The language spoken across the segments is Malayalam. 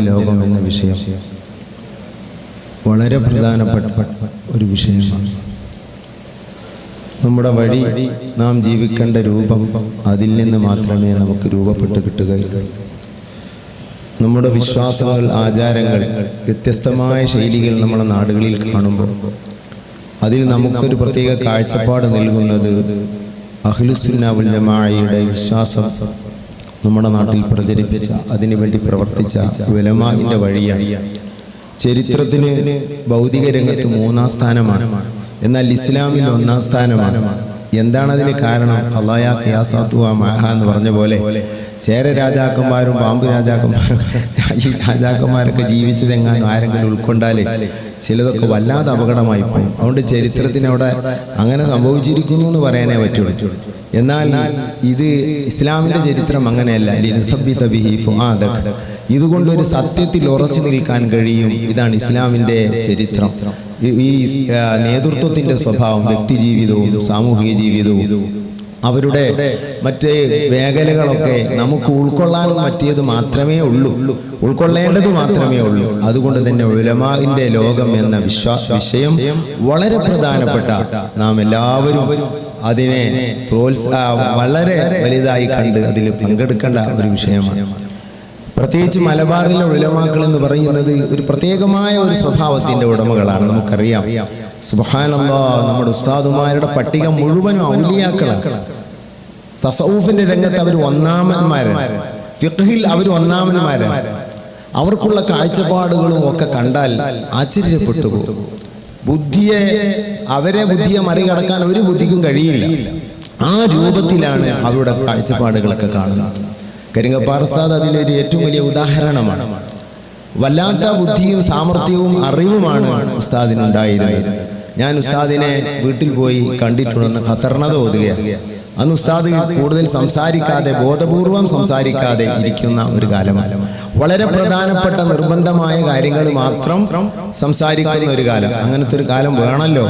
ലോകം എന്ന വിഷയം വളരെ പ്രധാനപ്പെട്ട ഒരു വിഷയമാണ്. നമ്മുടെ വഴി നാം ജീവിക്കേണ്ട രൂപം അതിൽ നിന്ന് മാത്രമേ നമുക്ക് രൂപപ്പെട്ട് കിട്ടുകയുള്ളൂ. നമ്മുടെ വിശ്വാസങ്ങൾ ആചാരങ്ങൾ വ്യത്യസ്തമായ ശൈലികൾ നമ്മുടെ നാടുകളിൽ കാണുമ്പോൾ അതിൽ നമുക്കൊരു പ്രത്യേക കാഴ്ചപ്പാട് നൽകുന്നത് അഖിലുസുന്നാവുൽ ജമാഅയുടെ വിശ്വാസം നമ്മുടെ നാട്ടിൽ പ്രചരിപ്പിച്ച അതിനുവേണ്ടി പ്രവർത്തിച്ച വിലമാവിന്റെ വഴിയാണ്. ചരിത്രത്തിന് ഭൗതിക രംഗത്ത് മൂന്നാം സ്ഥാനമാണ്. എന്നാൽ ഇസ്ലാമിൽ ഒന്നാം സ്ഥാനമാണ്. എന്താണ് അതിന് കാരണം അള്ളായ ഖിയാസാത്തുവ മഹ എന്ന് പറഞ്ഞ പോലെ ചേര രാജാക്കന്മാരും പാമ്പ് രാജാക്കന്മാരും ഈ രാജാക്കന്മാരൊക്കെ ജീവിച്ചതെങ്ങാനും ആരെങ്കിലും ഉൾക്കൊണ്ടാലേ ചിലതൊക്കെ വല്ലാതെ അപകടമായി പോകും അതുകൊണ്ട് ചരിത്രത്തിനവിടെ അങ്ങനെ സംഭവിച്ചിരിക്കുന്നു എന്ന് പറയാനേ പറ്റുള്ളൂ. എന്നാൽ ഇത് ഇസ്ലാമിന്റെ ചരിത്രം അങ്ങനെയല്ല. ലിൻസബ്ബിത ബിഹി ഫുആദക്. ഇതുകൊണ്ട് ഒരു സത്യത്തിൽ ഉറച്ചു നിൽക്കാൻ കഴിയും. ഇതാണ് ഇസ്ലാമിന്റെ ചരിത്രം. ഈ- നേതൃത്വത്തിന്റെ സ്വഭാവം വ്യക്തി ജീവിതവും സാമൂഹിക ജീവിതവും. അവരുടെ മറ്റേ മേഖലകളൊക്കെ നമുക്ക് ഉൾക്കൊള്ളാൻ പറ്റിയത് മാത്രമേ ഉള്ളൂ. ഉൾക്കൊള്ളേണ്ടത് മാത്രമേ ഉള്ളൂ. അതുകൊണ്ട് തന്നെ ഉലമാവിന്റെ ലോകം എന്ന വിശ്വാ വിഷയം വളരെ പ്രധാനപ്പെട്ട നാം എല്ലാവരും അതിനെ വളരെ വലുതായി കണ്ട് അതിൽ പങ്കെടുക്കേണ്ട ഒരു വിഷയമാണ്. പ്രത്യേകിച്ച് മലബാറിലെ ഉലമാക്കൾ എന്ന് പറയുന്നത് ഒരു പ്രത്യേകമായ ഒരു സ്വഭാവത്തിന്റെ ഉടമകളാണ് നമുക്കറിയാം. സുബഹാനല്ലാ നമ്മുടെ ഉസ്താദുമാരുടെ പട്ടിക മുഴുവനും ഔലിയാക്കളാണ്. തസൌഫിന്റെ രംഗത്ത് അവർ ഒന്നാമന്മാരാണ്. ഫിഖിൽ അവർ ഒന്നാമന്മാരാണ്. അവർക്കുള്ള കാഴ്ചപ്പാടുകളും ഒക്കെ കണ്ടാൽ ആശ്ചര്യപ്പെട്ടു പോകും. ബുദ്ധിയെ അവരെ ബുദ്ധിയെ മറികടക്കാൻ ഒരു ബുദ്ധിക്കും കഴിയില്ല. ആ രൂപത്തിലാണ് അവരുടെ കാഴ്ചപ്പാടുകളൊക്കെ കാണുന്നത്. കരിങ്ങപ്പാറസാദ് അതിലൊരു ഏറ്റവും വലിയ ഉദാഹരണമാണ്. വല്ലാത്ത ബുദ്ധിയും സാമർഥ്യവും അറിവുമാണ് ഉസ്താദിനുണ്ടായിരുന്നത്. ഞാൻ ഉസ്താദിനെ വീട്ടിൽ പോയി കണ്ടിട്ടുണ്ടെന്ന് ഖത്തർണത ഓതുകയാണ്. അന്ന് ഉസ്താദ് കൂടുതൽ സംസാരിക്കാതെ ബോധപൂർവം സംസാരിക്കാതെ ഇരിക്കുന്ന ഒരു കാലമാണ്. വളരെ പ്രധാനപ്പെട്ട നിർബന്ധമായ കാര്യങ്ങൾ മാത്രം സംസാരിക്കുന്ന ഒരു കാലം. അങ്ങനത്തെ ഒരു കാലം വേണമല്ലോ.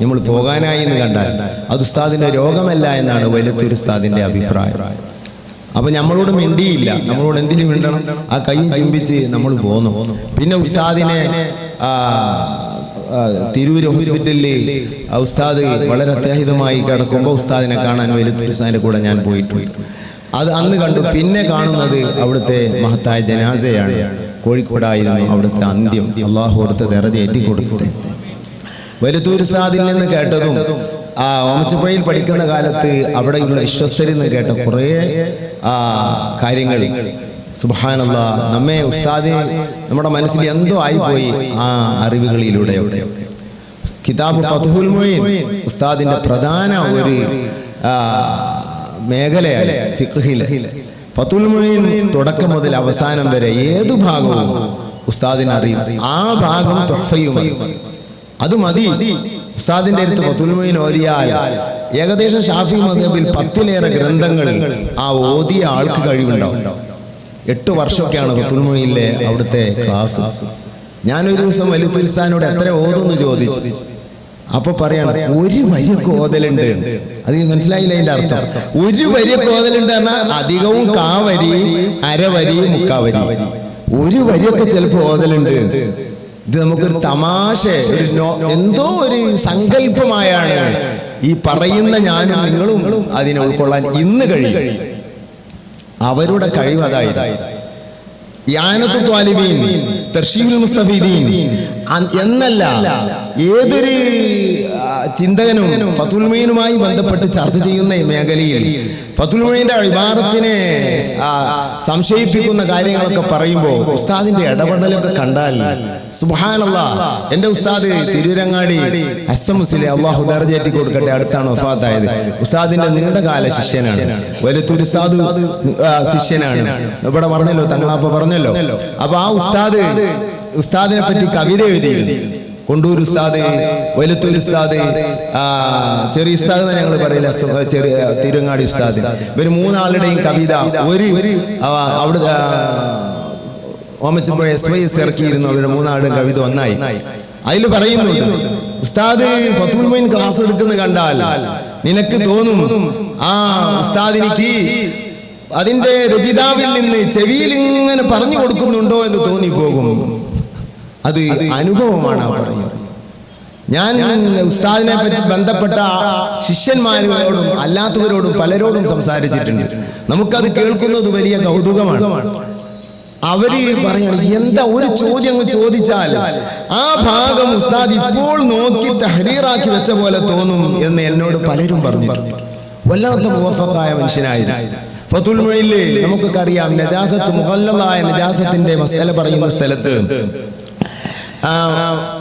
നമ്മൾ പോകാനായി എന്ന് കണ്ടാൽ. അത് ഉസ്താദിന്റെ രോഗമല്ല എന്നാണ് വലുത്തൊരു ഉസ്താദിന്റെ അഭിപ്രായം. അപ്പൊ നമ്മളോട് മിണ്ടിയില്ല. നമ്മളോട് എന്തിനു മിണ്ടണം? ആ കൈ ചിമ്പിച്ച് നമ്മൾ പോന്നു. പിന്നെ ഉസ്താദിനെ തിരൂര് ഹോസ്പിറ്റലിൽ ഉസ്താദ് വളരെ അത്യാഹിതമായി കിടക്കുമ്പോൾ ഉസ്താദിനെ കാണാൻ വലിയ കൂടെ ഞാൻ പോയിട്ടുണ്ട്. അത് അന്ന് കണ്ടു. പിന്നെ കാണുന്നത് അവിടുത്തെ മഹത്തായ ജനാസയാണ്. കോഴിക്കോടായിരുന്നു അവിടുത്തെ അന്ത്യം. അള്ളാഹു അവിടുത്തെ ദറജ ഏറ്റിക്കൊടുക്കട്ടെ വലുത്തൂർ സാദിൽ നിന്ന് കേട്ടതും ആ ഓമച്ചപ്പുഴയിൽ പഠിക്കുന്ന കാലത്ത് അവിടെയുള്ള വിശ്വസ്തരിൽ നിന്ന് കേട്ട കുറേ ആ കാര്യങ്ങൾ. സുബാനല്ല നമ്മെ ഉസ്താദി നമ്മുടെ മനസ്സിൽ എന്തോ ആയിപ്പോയി ആ അറിവുകളിലൂടെ കിതാബ് ഫതുഹുൽ മൊയ്ൻ ഉസ്താദിന്റെ പ്രധാന ഒരു ഫിഖ്ഹിൽ. ഫതുൽ മൊയ്ൻ തുടക്കം മുതൽ അവസാനം വരെ ഏതു ഭാഗവും ഉസ്താദിന് അറിയും. ആ ഭാഗം തൊഫയുമായി അത് മതി. ഉസ്താദിന്റെ അടുത്ത് ഫതുൽമൊയിൻ ഓരിയാൽ ഏകദേശം ഷാഫി മദബിൽ പത്തിലേറെ ഗ്രന്ഥങ്ങൾ ആ ഓതിയ ആൾക്ക് കഴിവുണ്ടാവും. എട്ട് വർഷമൊക്കെയാണ് ഫതുൽമൊയിലെ അവിടുത്തെ ക്ലാസ്. ഞാനൊരു ദിവസം വലുത്തുൽസാനോട് എത്ര ഓതെന്ന് ചോദിച്ചു. അപ്പൊ പറയാണ് ഒരു വരി കോതലുണ്ട്. അത് മനസ്സിലായില്ല അതിന്റെ അർത്ഥം. ഒരു വരി കോതലുണ്ട് പറഞ്ഞാൽ അധികവും കാവരി അരവരി മുക്കാവരി. ഒരു വരിയൊക്കെ ചിലപ്പോ ഓതലുണ്ട്. ഇത് നമുക്കൊരു തമാശ ഒരു എന്തോ ഒരു സങ്കല്പമായാണ് ഈ പറയുന്ന ഞാനും നിങ്ങളും അതിനെ ഉൾക്കൊള്ളാൻ ഇന്ന് കഴിയും. അവരുടെ കഴിവ് അതായിരുന്നു മുസ്തഫീദീൻ എന്നല്ല ഏതൊരു ചിന്തകനും ഫതുൽമീനുമായി ബന്ധപ്പെട്ട് ചർച്ച ചെയ്യുന്ന ഈ മേഖലയിൽ ഫതുൽമീന്റെ അഭിമാനത്തിനെ സംശയിപ്പിക്കുന്ന കാര്യങ്ങളൊക്കെ പറയുമ്പോൾ ഉസ്താദിന്റെ ഇടപെടലൊക്കെ കണ്ടാൽ സുബാനല്ല എന്റെ ഉസ്താദ് തിരൂരങ്ങാടി മുസ്ലിം അള്ളാഹു ദർജേറ്റി കൊടുക്കട്ടെ അടുത്താണ് വഫാത്തായത്. ഉസ്താദിന്റെ നീണ്ടകാല ശിഷ്യനാണ്. ഉസ്താദ് ശിഷ്യനാണ്. ഇവിടെ പറഞ്ഞല്ലോ തങ്ങളാപ്പ പറഞ്ഞല്ലോ. അപ്പൊ ആ ഉസ്താദ് ഉസ്താദിനെ പറ്റി കവിത എഴുതിയിരുന്നു. കൊണ്ടൂർ ഉസ്താദ് വലുത്തൂർ ഉസ്താദ് ആ, ചെറിയ ഉസ്താദ് എന്ന് ഞങ്ങൾ പറയില്ല ചെറിയ തിരുവങ്ങാടി ഉസ്താദ്. ഇവർ മൂന്നാളുടെയും കവിത ഒരു അവിടെ ഓമച്ചപ്പുഴ എസ് വൈ എസ് ഇറക്കിയിരുന്നു അവരുടെ മൂന്നാളുടെ കവിത ഒന്നായി. അതിൽ പറയുന്നുണ്ട് ഉസ്താദ് ഫത്തുൽ മൊയിൻ ക്ലാസ് എടുക്കുന്ന കണ്ടാൽ നിനക്ക് തോന്നും ആ ഉസ്താദിനിക്ക് അതിന്റെ രചിതാവിൽ നിന്ന് ചെവിയിൽ ഇങ്ങനെ പറഞ്ഞു കൊടുക്കുന്നുണ്ടോ എന്ന് തോന്നിപ്പോകും. അത് അനുഭവമാണ് ആ പറയുന്നത്. ഞാൻ ഉസ്താദിനെ പറ്റി ബന്ധപ്പെട്ട ശിഷ്യന്മാരോടും അല്ലാത്തവരോടും പലരോടും സംസാരിച്ചിട്ടുണ്ട്. നമുക്കത് കേൾക്കുന്നത് വലിയ കൗതുകമാണ്. അവർ പറയണം എന്താ ഒരു ചോദ്യം അങ്ങ് ചോദിച്ചാൽ ആ ഭാഗം ഉസ്താദ് ഇപ്പോൾ നോക്കി തഹരീറാക്കി വെച്ച പോലെ തോന്നും എന്ന് എന്നോട് പലരും പറഞ്ഞിട്ടുണ്ട്. വല്ലാത്ത മുവഫക്കായ മനുഷ്യനായിരുന്നു. ഫത്തുൽ നമുക്കൊക്കെ അറിയാം നജാസത്ത് മുഹല്ലായ നജാസത്തിന്റെ മസല പറയുന്ന സ്ഥലത്ത് ആ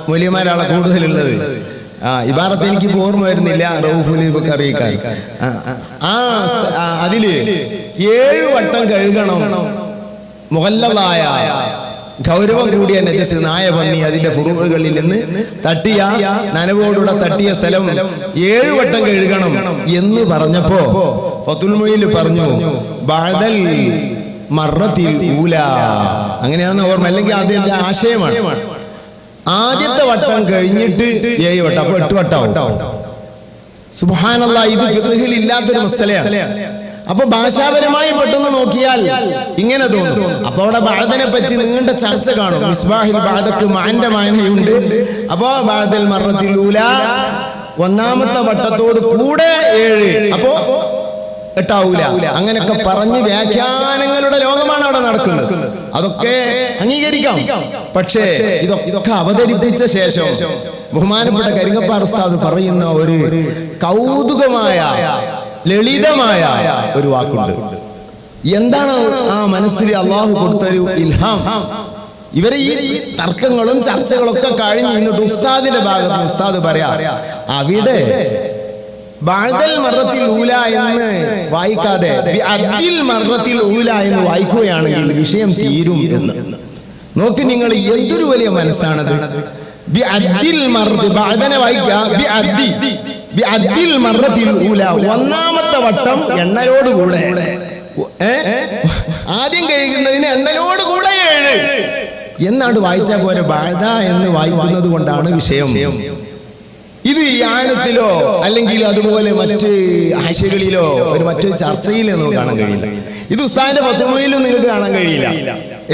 വലിയമാരാളെ കൂടുതലുള്ളത്. ആ ഇബാറത്ത് എനിക്ക് ഓർമ്മ വരുന്നില്ല അറിയിക്കാൻ. ആ, അതിൽ ഏഴ് വട്ടം കഴുകണം. മുഹല്ലതായ ഗൗരവം കൂടിയ നജസ് നായ പന്നി അതിന്റെ ഫുറുകളിൽ നിന്ന് തട്ടിയ നനവോടുള്ള തട്ടിയ സ്ഥലം ഏഴു വട്ടം കഴുകണം എന്ന് പറഞ്ഞപ്പോ ഫത്തുൽമൊയിൽ പറഞ്ഞു ബഅദൽ മറത്തിൽ ഊല. അങ്ങനെയാണെന്ന് ഓർമ്മ അല്ലെങ്കിൽ അതിന്റെ ആശയമാണ്. ആദ്യത്തെ വട്ടം കഴിഞ്ഞിട്ട് ഏഴ് വട്ടം. അപ്പൊ എട്ട് വട്ടം സുബാനുള്ള ഇത് ഫിഖിൽ ഇല്ലാത്തൊരു മസലയാണ്. അപ്പൊ ഭാഷാപരമായി പെട്ടെന്ന് നോക്കിയാൽ ഇങ്ങനെ തോന്നും. അപ്പൊ അവിടെ ബാധനെ പറ്റി നീണ്ട ചർച്ച കാണും. മിസ്ബാഹിൽ ബാധക്ക് മാന്റെ മാനയുണ്ട് അപ്പോ ബാധൽ മറത്തിലൂല ഒന്നാമത്തെ വട്ടത്തോട് കൂടെ ഏഴ്. അപ്പോ എട്ടാവൂല. അങ്ങനെയൊക്കെ പറഞ്ഞ് വ്യാഖ്യാനങ്ങളുടെ ലോകമാണ് അവിടെ നടക്കുന്നത്. അതൊക്കെ അംഗീകരിക്കാം. പക്ഷേ ഇതൊക്കെ അവതരിപ്പിച്ച ശേഷം ബഹുമാനപ്പെട്ട കരിങ്ങപ്പാർ ഉസ്താദ് പറയുന്ന ഒരു കൗതുകമായ ലളിതമായ ഒരു വാക്കുണ്ട്. എന്താണ് ആ മനസ്സിൽ അള്ളാഹു കൊടുത്തൊരു ഇൽഹാം? ഇവരെ ഈ തർക്കങ്ങളും ചർച്ചകളൊക്കെ കഴിഞ്ഞ് ഇന്നിട്ട് ഉസ്താദിന്റെ ഭാഗത്ത് ഉസ്താദ് പറയാ അവിടെ ബാദൽ മറത്തിൽ ഊല എന്ന് വായിക്കാതെ ബി അദ്ദിൽ മറത്തിൽ ഊല എന്ന് വായിക്കുകയാണെങ്കിൽ വിഷയം തീരും എന്ന്. നോക്കി നിങ്ങൾ എന്തൊരു വലിയ മനസ്സാണത്. ബി അദ്ദിൽ മറത്ത് ബാദനെ വായിക്കുക ബി അദ്ദി ബി അദ്ദിൽ മറത്തിൽ ഊല. ഒന്നാമത്തെ വട്ടം എണ്ണലോട് കൂടെ. ഏ? ആദ്യം കഴിക്കുന്നതിന് എണ്ണലോട് കൂടെ ഏഴ്. എന്നാണ് വായിച്ചാൽ പോലെ ബാധ എന്ന് വായിക്കുന്നത് കൊണ്ടാണ് വിഷയം. ഇത് യാനത്തിലോ അല്ലെങ്കിൽ അതുപോലെ മറ്റ് ആശകളിലോ ഒരു മറ്റു ചർച്ചയിലോ നമുക്ക് കാണാൻ കഴിയില്ല. ഇത് ഉസ്താന്റെ പത്തുമൊഴിയിലും നിങ്ങൾക്ക് കാണാൻ കഴിയില്ല.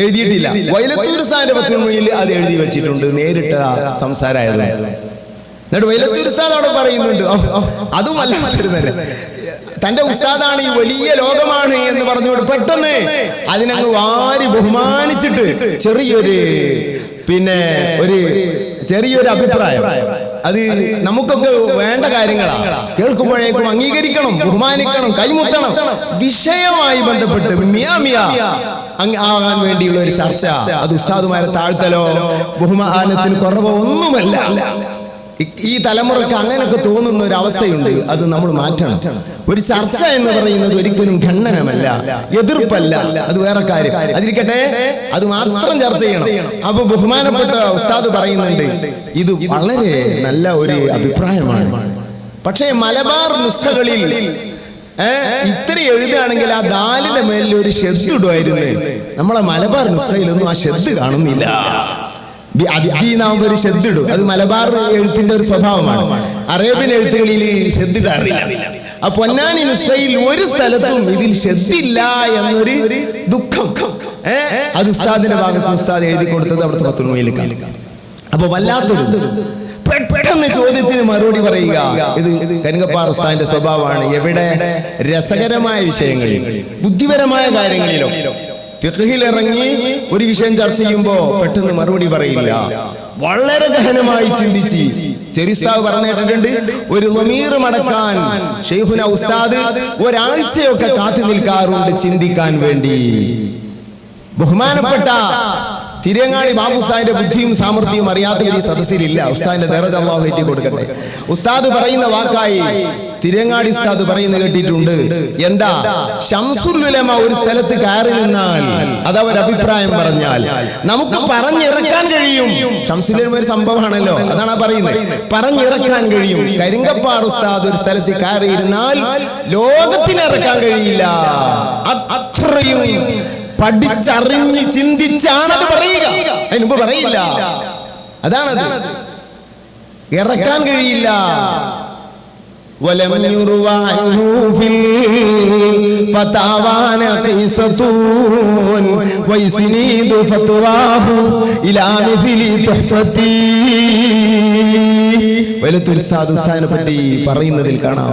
എഴുതിയിട്ടില്ല. വൈലത്തൂർ ഉസ്താന്റെ പത്തുമൊഴിയിൽ അത് എഴുതി വെച്ചിട്ടുണ്ട്. നേരിട്ട സംസാരമായത് എന്നിട്ട് വൈലത്തൂർ ഉസ്താദ് അവിടെ പറയുന്നുണ്ട്. അതും അല്ലാത്തൊരു തന്നെ തന്റെ ഉസ്താദാണ് ഈ വലിയ ലോകമാണ് എന്ന് പറഞ്ഞുകൊണ്ട് പെട്ടെന്ന് അതിനങ്ങ് വാരി ബഹുമാനിച്ചിട്ട് ചെറിയൊരു പിന്നെ ഒരു ചെറിയൊരു അഭിപ്രായം. അത് നമുക്കൊക്കെ വേണ്ട കാര്യങ്ങളാണ് കേൾക്കുമ്പോഴേക്കും അംഗീകരിക്കണം ബഹുമാനിക്കണം കൈമുട്ടണം. വിഷയമായി ബന്ധപ്പെട്ട് ആകാൻ വേണ്ടിയുള്ള ഒരു ചർച്ച. അത് ഉസ്താദുമാരെ താഴ്ത്തലോ ബഹുമാനത്തിന് കുറവോ ഒന്നുമല്ല. ഈ- തലമുറയ്ക്ക് അങ്ങനെയൊക്കെ തോന്നുന്ന ഒരു അവസ്ഥയുണ്ട്. അത് നമ്മൾ മാറ്റണം. ഒരു ചർച്ച എന്ന് പറയുന്നത് ഒരിക്കലും ഖണ്ഡനമല്ല എതിർപ്പല്ല അത് വേറെ കാര്യം. അതിരിക്കട്ടെ അത് മാത്രം ചർച്ച ചെയ്യണം. അപ്പൊ ബഹുമാനപ്പെട്ട ഉസ്താദ് പറയുന്നുണ്ട് ഇത് വളരെ നല്ല ഒരു അഭിപ്രായമാണ്. പക്ഷേ മലബാർ മുസ്തകളിൽ ഇത്ര എഴുതുകയാണെങ്കിൽ ആ ദാലിന്റെ മേലിൽ ഒരു ഷെഡ് ഇടുമായിരുന്നു. നമ്മളെ മലബാർ നുസ്ഖയിലൊന്നും ആ ഷെഡ് കാണുന്നില്ല. ഒരു ഷെദ്ദിടും. അത് മലബാർ എഴുത്തിന്റെ ഒരു സ്വഭാവമാണ്. അറേബ്യൻ എഴുത്തുകളിൽ ഷെദ്ദിടാറില്ല ആ പൊന്നാനി നുസയിൽ ഒരു സ്ഥലത്തും ഇതിൽ ഷെദ്ദില്ല എന്നൊരു ദുഃഖം. അത് ഉസ്താദിന്റെ ഭാഗത്ത് ഉസ്താദ് എഴുതി കൊടുത്തത് അവിടുത്തെ പത്തുമയിൽ കാണും അപ്പൊ വല്ലാത്തൊരു പെട്ടെന്ന് ചോദ്യത്തിന് മറുപടി പറയുക. ഇത് കനകപ്പാർ ഉസ്താദിന്റെ സ്വഭാവമാണ്. എവിടെ? രസകരമായ വിഷയങ്ങളിൽ. ബുദ്ധിപരമായ കാര്യങ്ങളിലോ? ഇറങ്ങി ഒരു വിഷയം ചർച്ച ചെയ്യുമ്പോ പെട്ടെന്ന് മറുപടി പറയില്ല. വളരെ ഗഹനമായി ചിന്തിച്ച് ചെരിസ്താവ് പറഞ്ഞിട്ടുണ്ട് ഒരു നമീർ മടക്കാൻ ഷെയ്ഖുന ഉസ്താദ് ഒരാഴ്ചയൊക്കെ കാത്തു നിൽക്കാറുണ്ട് ചിന്തിക്കാൻ വേണ്ടി. ബഹുമാനപ്പെട്ട തിരങ്ങാടി ബാബു സാഹിന്റെ ബുദ്ധിയും സാമർഥ്യവും അറിയാത്ത ഈ സദസ്സിലില്ല. ഉസ്താദിന്റെ ദറജ അള്ളാഹു കൊടുക്കട്ടെ. ഉസ്താദ് പറയുന്ന വാക്കായി തിരങ്ങാടി ഉസ്താദ് പറയുന്ന കേട്ടിട്ടുണ്ട്. എന്താ? ശംസുലമ ഒരു സ്ഥലത്ത് കയറി നിന്നാൽ അത് അവർ അഭിപ്രായം പറഞ്ഞാൽ നമുക്ക് പറഞ്ഞിറക്കാൻ കഴിയും. ശംസുലമ ഒരു സംഭവമാണല്ലോ. അതാണ് പറയുന്നത്. പറഞ്ഞിറക്കാൻ കഴിയും. കരിങ്കപ്പാർ ഉസ്താദ് ഒരു സ്ഥലത്ത് കയറിയിരുന്നാൽ ലോകത്തിന് ഇറക്കാൻ കഴിയില്ല. അത്രയും പഠിച്ചറിഞ്ഞ് ചിന്തിച്ചാണ് അത് പറയുക. അതിന് മുമ്പ് പറയില്ല. അതാണത്. ഇറക്കാൻ കഴിയില്ല. ولم يروى عنه في الفتاوى نقيصة ويسنيد فتواه إلى مثل تحفتي വലുത്തുൽസാദ് ഉസ്താദിനെ പറ്റി പറയുന്നതിൽ കാണാം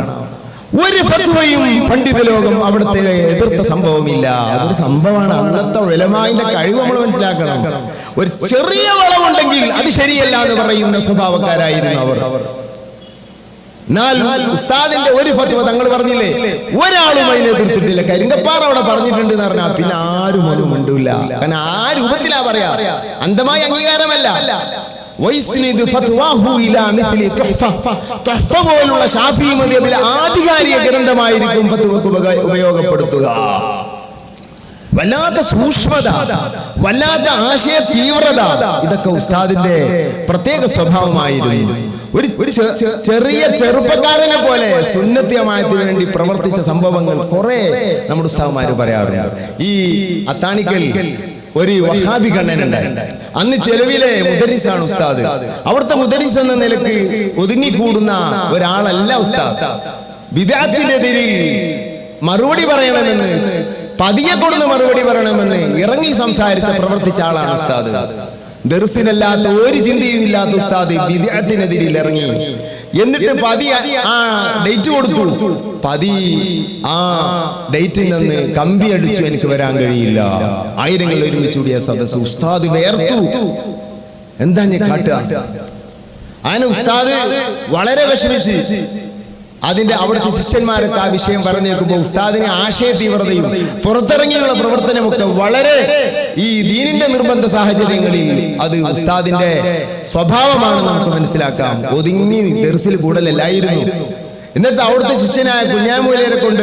ഒരു ഫത്വയും പണ്ഡിത ലോകം അവിടുത്തെ എതിർത്ത സംഭവമില്ല അതൊരു സംഭവമാണ് അന്നത്തെ ഉലമാന്റെ കഴിവ് നമ്മൾ മനസ്സിലാക്കണം ഒരു ചെറിയ വളവുണ്ടെങ്കിൽ അത് ശരിയല്ല എന്ന് പറയുന്ന സ്വഭാവക്കാരായിരുന്നു അവർ എന്നാൽ ഉസ്താദിന്റെ ഒരു ഫത്വ തങ്ങൾ പറഞ്ഞില്ലേ? ഒരാളും അതിനെ എതിർത്തിട്ടില്ല. കരിങ്കപ്പാറ അവിടെ പറഞ്ഞിട്ടുണ്ട് എന്ന് പറഞ്ഞാൽ പിന്നെ ആരും ഒന്നും മിണ്ടൂല. കാരണം ആ രൂപത്തിലാ പറയാ. അന്ധമായ അംഗീകാരമല്ല. പോലുള്ള ആധികാരിക ഗ്രന്ഥമായിരിക്കും ഉപയോഗപ്പെടുത്തുക. വല്ലാത്ത സൂക്ഷ്മത വല്ലാത്ത ആശയ തീവ്രത ഇതൊക്കെ ഉസ്താദിന്റെ പ്രത്യേക സ്വഭാവമായിരുന്നു. ഒരു ഒരു ചെറിയ ചെറുപ്പക്കാരനെ പോലെ സുന്നത്യമായതിനു വേണ്ടി പ്രവർത്തിച്ച സംഭവങ്ങൾ കുറെ നമ്മുടെ ഉസ്താവന്മാര് പറയാറുണ്ട്. ഈ അത്താണിക്കൽ ഒരു വഹാബി കണ്ണനുണ്ടായി അന്ന് ചെലവിലെ മുദരിസാണ് ഉസ്താദ്. അവിടുത്തെ മുദരിസ് എന്ന നിലയ്ക്ക് ഒതുങ്ങിക്കൂടുന്ന ഒരാളല്ല ഉസ്താദ്. വിദാത്തിനെതിരിൽ മറുപടി പറയണമെന്ന് പതിയെ കൊടുന്ന് മറുപടി പറയണമെന്ന് ഇറങ്ങി സംസാരിച്ച പ്രവർത്തിച്ച ആളാണ് ഉസ്താദ്. ദർസിനല്ലാത്ത ഒരു ചിന്തയും ഇല്ലാത്ത ഉസ്താദ് വിദ്യാർത്ഥിനെതിരിൽ ഇറങ്ങി. എന്നിട്ട് പതി ആ ഡേറ്റ് കൊടുത്തു. പതി ആ ഡേറ്റിൽ നിന്ന് കമ്പി അടിച്ചു എനിക്ക് വരാൻ കഴിയില്ല. ആയിരങ്ങൾ ഒരുമിച്ച് കൂടിയ സദസ് ഉസ്താദ് വേർത്തു. എന്താ ഞാൻ കാട്ടുക? അങ്ങനെ ഉസ്താദ് വളരെ വിഷമിച്ച് അതിന്റെ അവിടുത്തെ ശിഷ്യന്മാരൊക്കെ ആ വിഷയം പറഞ്ഞേക്കുമ്പോൾ ഉസ്താദിന് ആശയ തീവ്രതയും പുറത്തിറങ്ങിയുള്ള പ്രവർത്തനമൊക്കെ വളരെ ഈ ദീനിന്റെ നിർബന്ധ സാഹചര്യങ്ങളിൽ അത് ഉസ്താദിന്റെ സ്വഭാവമാണ് നമുക്ക് മനസ്സിലാക്കാം. ഒതുങ്ങി ദർസിൽ കൂടലല്ലായിരുന്നു. എന്നിട്ട് അവിടുത്തെ ശിഷ്യനായ കുഞ്ഞാമൂലരെ കൊണ്ട്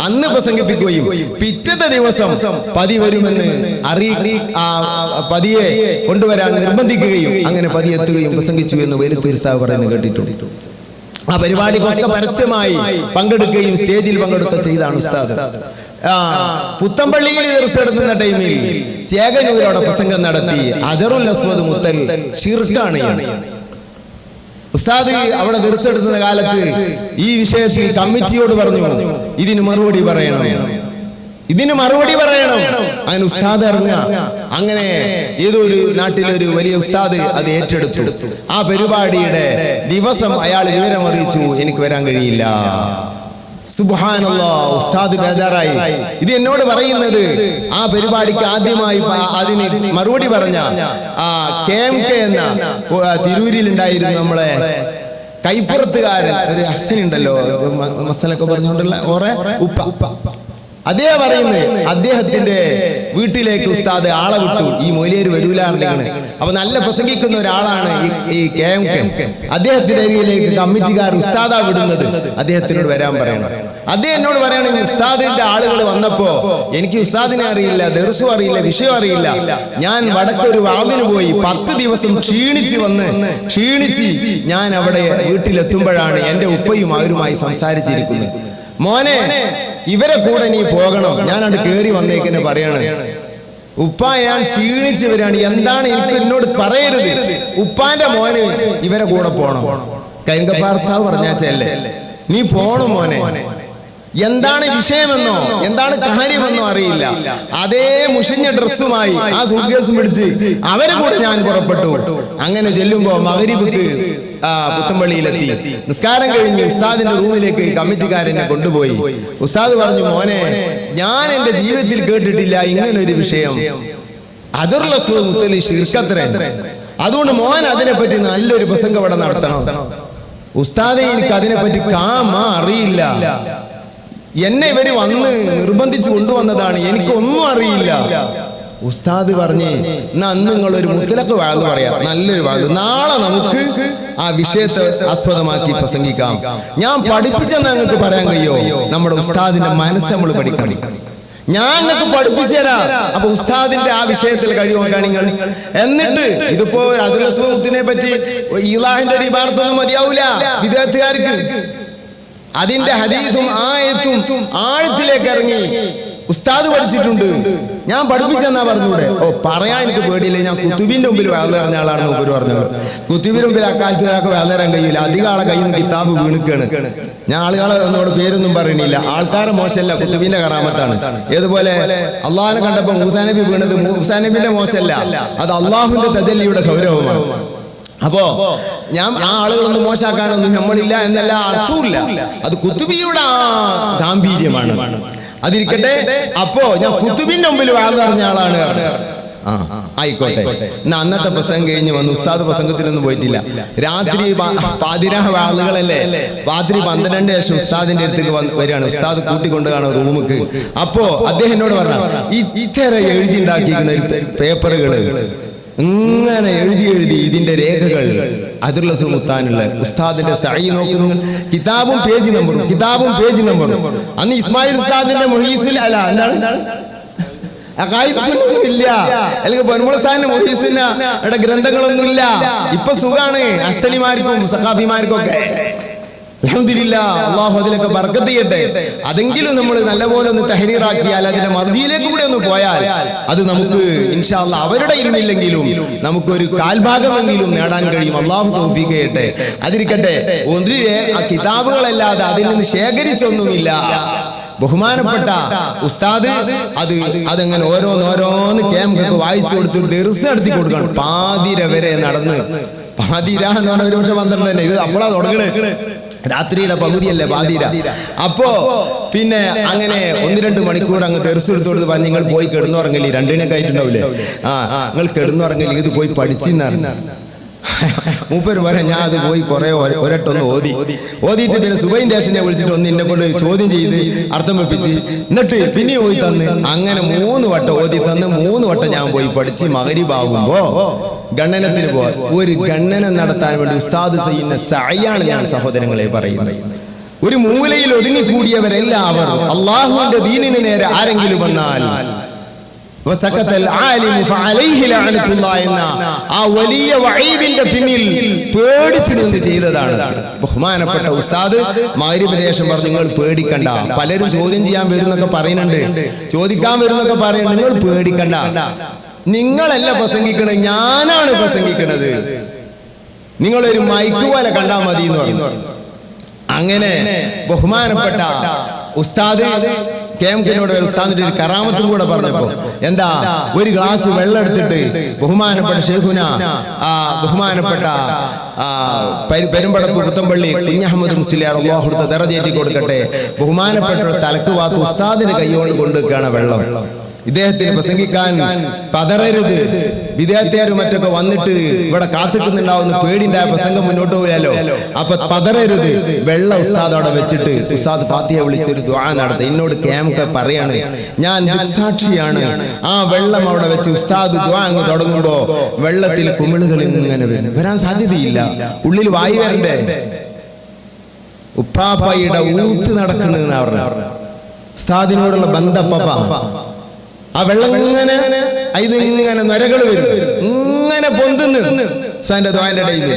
അന്ന് പ്രസംഗിപ്പിക്കുകയും പിറ്റത്തെ ദിവസം പതി വരുമെന്ന് അറി പതിയെ കൊണ്ടുവരാൻ നിർബന്ധിക്കുകയും അങ്ങനെ പതി എത്തുകയും പ്രസംഗിച്ചു എന്ന് വേലുത്തൂർ സാഹ് പറയുന്നത് കേട്ടിട്ടുണ്ട്. ആ പരിപാടിക്കൊക്കെ പരസ്യമായി പങ്കെടുക്കുകയും സ്റ്റേജിൽ പങ്കെടുക്കുക ചെയ്താണ് ഉസ്താദ്. ആ പുത്തമ്പള്ളിയിൽ എടുത്തുന്ന ടൈമിൽ ചേകനൂരോടെ പ്രസംഗം നടത്തി അജറുൽ അസ്വദ് മുത്തൽ ഷിർക്കാണ്. ഉസ്താദ് അവിടെ എടുത്തുന്ന കാലത്ത് ഈ വിഷയത്തിൽ കമ്മിറ്റിയോട് പറഞ്ഞു. ഇതിന് മറുപടി പറയണം. ഇതിന് മറുപടി പറയണം. അങ്ങനെ ഉസ്താദ് ഇറങ്ങുക. അങ്ങനെ ഏതൊരു നാട്ടിലൊരു വലിയ ഉസ്താദ് അത് ഏറ്റെടുത്തു. ആ പരിപാടിയുടെ ദിവസം അയാൾ വിവരം അറിയിച്ചു എനിക്ക് വരാൻ കഴിയില്ല. ഉസ്താദ് ബേജാറായി ഇത് എന്നോട് പറയുന്നത് ആ പരിപാടിക്ക് ആദ്യമായി അതിന് മറുപടി പറഞ്ഞ ആ കെ എം കെ എന്ന തിരൂരിൽ ഉണ്ടായിരുന്നു നമ്മളെ കൈപ്പുറത്തുകാരൻ ഒരു ഹസൻ ഉണ്ടല്ലോ മസാലൊക്കെ പറഞ്ഞുകൊണ്ടുള്ള ഓറെ ഉപ്പ. അതേ പറയുന്നത് അദ്ദേഹത്തിന്റെ വീട്ടിലേക്ക് ഉസ്താദ് ആളെ വിട്ടു. ഈ മൊയിലേര് വരൂലാറിനാണ് അപ്പൊ നല്ല പ്രസംഗിക്കുന്ന ഒരാളാണ് ഈ- കെ എം കെ. അദ്ദേഹത്തിന്റെ ഏരിയയിലേക്ക് കമ്മിറ്റിക്കാർ ഉസ്താദാ വിടുന്നത് അദ്ദേഹത്തിനോട് വരാൻ പറയണം. അദ്ദേഹം എന്നോട് പറയുകയാണെങ്കിൽ ഉസ്താദിന്റെ ആളുകൾ വന്നപ്പോ എനിക്ക് ഉസ്താദിനെ അറിയില്ല ദർസു അറിയില്ല വിഷയം അറിയില്ല. ഞാൻ വടക്കൊരു വാതിന് പോയി പത്ത് ദിവസം ക്ഷീണിച്ച് വന്ന് ക്ഷീണിച്ച് ഞാൻ അവിടെ വീട്ടിലെത്തുമ്പോഴാണ് എന്റെ ഉപ്പയും അവരുമായി സംസാരിച്ചിരിക്കുന്നത്. മോനെ ഇവരെ കൂടെ നീ പോകണം. ഞാനത് കേറി വന്നേക്കെന്നെ പറയണേ. ഉപ്പ ഞാൻ ക്ഷീണിച്ച് എന്താണ് എനിക്ക് എന്നോട് പറയരുത്? ഉപ്പാന്റെ മോന് ഇവരെ കൂടെ പോണം. കരിങ്കപ്പാർ സാവ് പറഞ്ഞാച്ചല്ലേ നീ പോണു മോനെ. എന്താണ് വിഷയമെന്നോ എന്താണ് കാര്യമെന്നോ അറിയില്ല. അതേ മുഷിഞ്ഞ ഡ്രസ്സുമായി ആ സൂട്ട്കേസും പിടിച്ച് അവരെ കൂടെ ഞാൻ പുറപ്പെട്ടു. അങ്ങനെ ചെല്ലുമ്പോ മകരിബുക്ക് പുത്തമ്പള്ളിയിലെത്തി. നിസ്കാരം കഴിഞ്ഞ് ഉസ്താദിന്റെ റൂമിലേക്ക് കമ്മിറ്റിക്കാരനെ കൊണ്ടുപോയി. ഉസ്താദ് പറഞ്ഞു മോനെ ഞാൻ എന്റെ ജീവിതത്തിൽ കേട്ടിട്ടില്ല ഇങ്ങനൊരു വിഷയം. അതുകൊണ്ട് മോൻ അതിനെപ്പറ്റി നല്ലൊരു പ്രസംഗം ഇവിടെ നടത്തണം. ഉസ്താദെ എനിക്ക് അതിനെപ്പറ്റി കാമ അറിയില്ല. എന്നെ ഇവർ വന്ന് നിർബന്ധിച്ചു കൊണ്ടുവന്നതാണ്. എനിക്കൊന്നും അറിയില്ല. ഉസ്താദ് പറഞ്ഞ് എന്നാ അന്ന് നിങ്ങൾ ഒരു മുത്തലക്ക് വാഴ്ന്ന് പറയാം. നല്ലൊരു വാഴ് നാളെ നമുക്ക് ആ വിഷയത്തെ ആസ്പദമാക്കി പ്രസംഗിക്കാം. ഞാൻ പഠിപ്പിച്ചെന്ന് നിങ്ങൾക്ക് പറയാൻ കഴിയോ? നമ്മുടെ ഉസ്താദിന്റെ മനസ്സ് നമ്മൾ പഠിക്കണം. ഞാൻ നിങ്ങൾക്ക് പഠിപ്പിച്ചു തരാം. അപ്പൊ ഉസ്താദിന്റെ ആ വിഷയത്തിൽ കഴിവാണ് നിങ്ങൾ. എന്നിട്ട് ഇതിപ്പോ അതിനെ പറ്റി ഈലാഹിന്റെ ഒരു ഇബാർത്തൊന്നും മതിയാവൂല. വിദ്യാർത്ഥികാർക്ക്. അതിന്റെ ഹദീസും ആയത്തും ആഴത്തിലേക്ക് ഇറങ്ങി. ഉസ്താദ് പഠിച്ചിട്ടുണ്ട്. ഞാൻ പഠിപ്പിച്ചെന്നാ പറഞ്ഞൂടെ? ഓ പറയാൻ എനിക്ക് പേടിയില്ല. ഞാൻ കുത്തുബിന്റെ മുമ്പിൽ വേല നിറഞ്ഞ ആളാണ് ഉപര് പറഞ്ഞത്. കുത്തുബിന്റെ മുമ്പിൽ അക്കാലത്ത് ഒരാൾക്ക് വേല തരാൻ കഴിയില്ല. അധികം ആളെ കയ്യിൽ നിന്ന് കിതാബ് വീണുക്കാണ്. ഞാൻ ആളുകളെ എന്നോട് പേരൊന്നും പറയണില്ല. ആൾക്കാരെ മോശമല്ല കുത്തുബിന്റെ കറാമത്താണ്. ഏതുപോലെ അള്ളാഹിനെ കണ്ടപ്പോ മൂസാനബി വീണത് മൂസാനബിന്റെ മോശമല്ല. അത് അള്ളാഹുവിന്റെ തജല്ലിയുടെ ഗൗരവമാണ്. അപ്പോ ഞാൻ ആ ആളുകളൊന്നും മോശാക്കാനൊന്നും നമ്മളില്ല എന്നല്ല അർത്ഥമില്ല അത് കുത്തുബിയുടെ ആ ഗാംഭീര്യമാണ്. അതിരിക്കട്ടെ. അപ്പോ ഞാൻ കുത്തുബിന്റെ മുമ്പിൽ വാഴ്ന്നറിഞ്ഞ ആളാണ് ആ ആയിക്കോട്ടെ. എന്നാ അന്നത്തെ പ്രസംഗം കഴിഞ്ഞ് വന്നു. ഉസ്താദ് പ്രസംഗത്തിനൊന്നും പോയിട്ടില്ല. രാത്രി പാതിരാ ആളുകളല്ലേ രാത്രി പന്ത്രണ്ട് ശേഷം ഉസ്താദിന്റെ അടുത്തേക്ക് വരികയാണ്. ഉസ്താദ് കൂട്ടിക്കൊണ്ടുകാണ് റൂമുക്ക്. അപ്പോ അദ്ദേഹം എന്നോട് പറഞ്ഞു ഇത്ര എഴുതി ഉണ്ടാക്കിയിരിക്കുന്ന ഒരു പേ- പേപ്പറുകൾ. ഇങ്ങനെ എഴുതി എഴുതി ഇതിന്റെ രേഖകൾ. അതിലുള്ള സുൽത്താനുള്ള ഉസ്താദിന്റെ സഹി നോക്കുന്നു. കിതാബും പേജ് നമ്പറും കിതാബും പേജ് നമ്പറും. അന്ന് ഇസ്മായിൽ ഉസ്താദിന്റെ മുഹീസിൽ അല്ല എന്താണ്? ഇല്ല അല്ലെങ്കിൽ പൊന്മുളസാന്റെ മൊഹീസിന്റെ ഗ്രന്ഥങ്ങളൊന്നും ഇല്ല ഇപ്പൊ സുഖാണ്. അസ്സലിമാർക്കും സഖാഫിമാർക്കും ഒക്കെ. അൽഹംദുലില്ലാ അള്ളാഹു അതിലൊക്കെ ബർക്കത്ത് ചെയ്യട്ടെ. അതെങ്കിലും നമ്മൾ നല്ലപോലെ ഒന്ന് തഹരീറാക്കിയാൽ അതിന്റെ മർജിയിലേക്ക് കൂടെ ഒന്ന് പോയാൽ അത് നമുക്ക് ഇൻഷാല്ല അവരുടെ ഇരുമില്ലെങ്കിലും നമുക്കൊരു കാൽഭാഗമെങ്കിലും നേടാൻ കഴിയും. അള്ളാഹു തോഫിക്കയട്ടെ അതിരിക്കട്ടെ ഒന്നിലെ ആ കിതാബുകളല്ലാതെ അതിൽ നിന്ന് ശേഖരിച്ചൊന്നുമില്ല. ബഹുമാനപ്പെട്ട ഉസ്താദ് അത് അതങ്ങനെ ഓരോന്ന് ഓരോന്ന് ക്യാമ്പ് വായിച്ചു കൊടുത്ത് ദിവസം നടത്തി കൊടുക്കണം. പാതിര വരെ നടന്ന്. പാതിര എന്ന് പറഞ്ഞ ഒരു പക്ഷെ പന്ത്രണ്ട് തന്നെ. ഇത് അപ്പോഴാ തുടങ്ങണേ രാത്രിയുടെ പകുതിയല്ലേ പാതിര അപ്പോ പിന്നെ അങ്ങനെ ഒന്ന് രണ്ട് മണിക്കൂർ അങ്ങ് തെറിച്ച് എടുത്തു പറഞ്ഞ് നിങ്ങൾ പോയി കിടന്നുറങ്ങില്ലേ രണ്ടിനൊക്കെ ആയിട്ടുണ്ടാവില്ലേ ആ നിങ്ങൾ കിടന്നുറങ്ങില്ലേ ഇത് പോയി പഠിച്ചിന്നാണ്. മൂപ്പര് പറയാം ഞാൻ അത് പോയി കുറെ ഒരട്ടൊന്ന് ഓതി. ഓതിയിട്ട് പിന്നെ സുബൈൻ ദേശനെ വിളിച്ചിട്ട് ഒന്ന് എന്നെ കൊണ്ട് ചോദ്യം ചെയ്ത് അർത്ഥം വെപ്പിച്ച് എന്നിട്ട് പിന്നെ പോയി തന്ന്. അങ്ങനെ മൂന്ന് വട്ടം ഓതി തന്ന് മൂന്ന് വട്ടം ഞാൻ പോയി പഠിച്ച് മകരിബാകുമ്പോ ഗണ്ണനത്തിന് പോവാൻ. ഒരു ഗണ്ണനം നടത്താൻ വേണ്ടി ഉസ്താദ് ചെയ്യുന്ന സായാണ് ഞാൻ സഹോദരങ്ങളെ പറയുന്നത്. ഒരു മൂലയിൽ ഒതുങ്ങിക്കൂടിയവരെല്ലാവരും അള്ളാഹുവിന്റെ ദീനിന് നേരെ ആരെങ്കിലും വന്നാൽ എന്ന ആ വലിയ പിന്നിൽ പേടിച്ചു നിന്ന് ചെയ്തതാണ്. ബഹുമാനപ്പെട്ട ഉസ്താദ് ശേഷം പറഞ്ഞു നിങ്ങൾ പേടിക്കണ്ട. പലരും ചോദ്യം ചെയ്യാൻ വരുന്നൊക്കെ പറയുന്നുണ്ട്. ചോദിക്കാൻ വരുന്നൊക്കെ പറയുന്നുണ്ട്. നിങ്ങൾ പേടിക്കണ്ട. നിങ്ങളല്ല പ്രസംഗിക്കണത്. ഞാനാണ് പ്രസംഗിക്കണത്. നിങ്ങളൊരു മൈക്ക് പോലെ കണ്ടാൽ മതി എന്ന് പറഞ്ഞു. അങ്ങനെ ബഹുമാനപ്പെട്ട ഉസ്താദ് കെ എം കെനോട് ഉസ്താദിന്റെ ഒരു കറാമത്തും കൂടെ പറഞ്ഞപ്പോ എന്താ ഒരു ഗ്ലാസ് വെള്ളം എടുത്തിട്ട് ബഹുമാനപ്പെട്ട ഷെയ്ഖുന ആ ബഹുമാനപ്പെട്ട പെരുമ്പടപ്പ് പുത്തമ്പള്ളി കുഞ്ഞഹമ്മദ് മുസ്ലിയാർ അള്ളാഹുടുത്ത ദറജേറ്റി കൊടുക്കട്ടെ ബഹുമാനപ്പെട്ട തലക്ക് വാത്ത് ഉസ്താദിന്റെ കൈയോട് കൊണ്ടുവെക്കുകയാണ് വെള്ളം. ഇദ്ദേഹത്തിന് പ്രസംഗിക്കാൻ പതറരുത്. വിദ്യാർത്ഥിയാരും മറ്റൊക്കെ വന്നിട്ട് ഇവിടെ കാത്തിക്കുന്നുണ്ടാവുന്ന പേടിണ്ടായ പ്രസംഗം മുന്നോട്ട് പോയാലോ അപ്പൊ പതറരുത്. വെള്ള ഉസ്താദ് അവിടെ വെച്ചിട്ട് ഉസ്താദ് ഫാത്തിയെ വിളിച്ചൊരു ദ്വാ നടത്തി എന്നോട് ക്യാമൊക്കെ പറയാണ്. ഞാൻ ദൃക്സാക്ഷിയാണ്. ആ വെള്ളം അവിടെ വെച്ച് ഉസ്താദ് ദ്വാ അങ്ങ് തുടങ്ങുമ്പോ വെള്ളത്തിൽ കുമിളുകൾ ഇങ്ങനെ വരും. വരാൻ സാധ്യതയില്ല. ഉള്ളിൽ വായു വരണ്ടേ? ഉപ്പാപ്പയുടെ ഊത്ത് നടക്കുന്നതെന്ന് പറഞ്ഞു ഉസ്താദിനോടുള്ള ബന്ധപ്പ ആ വെള്ളം ഇങ്ങനെ ഇതിങ്ങനെ നരകൾ വരും. ഇങ്ങനെ പൊന്തുന്നു. ഉസ്താദിന്റെ ദ്വാന്റെ ടൈമിൽ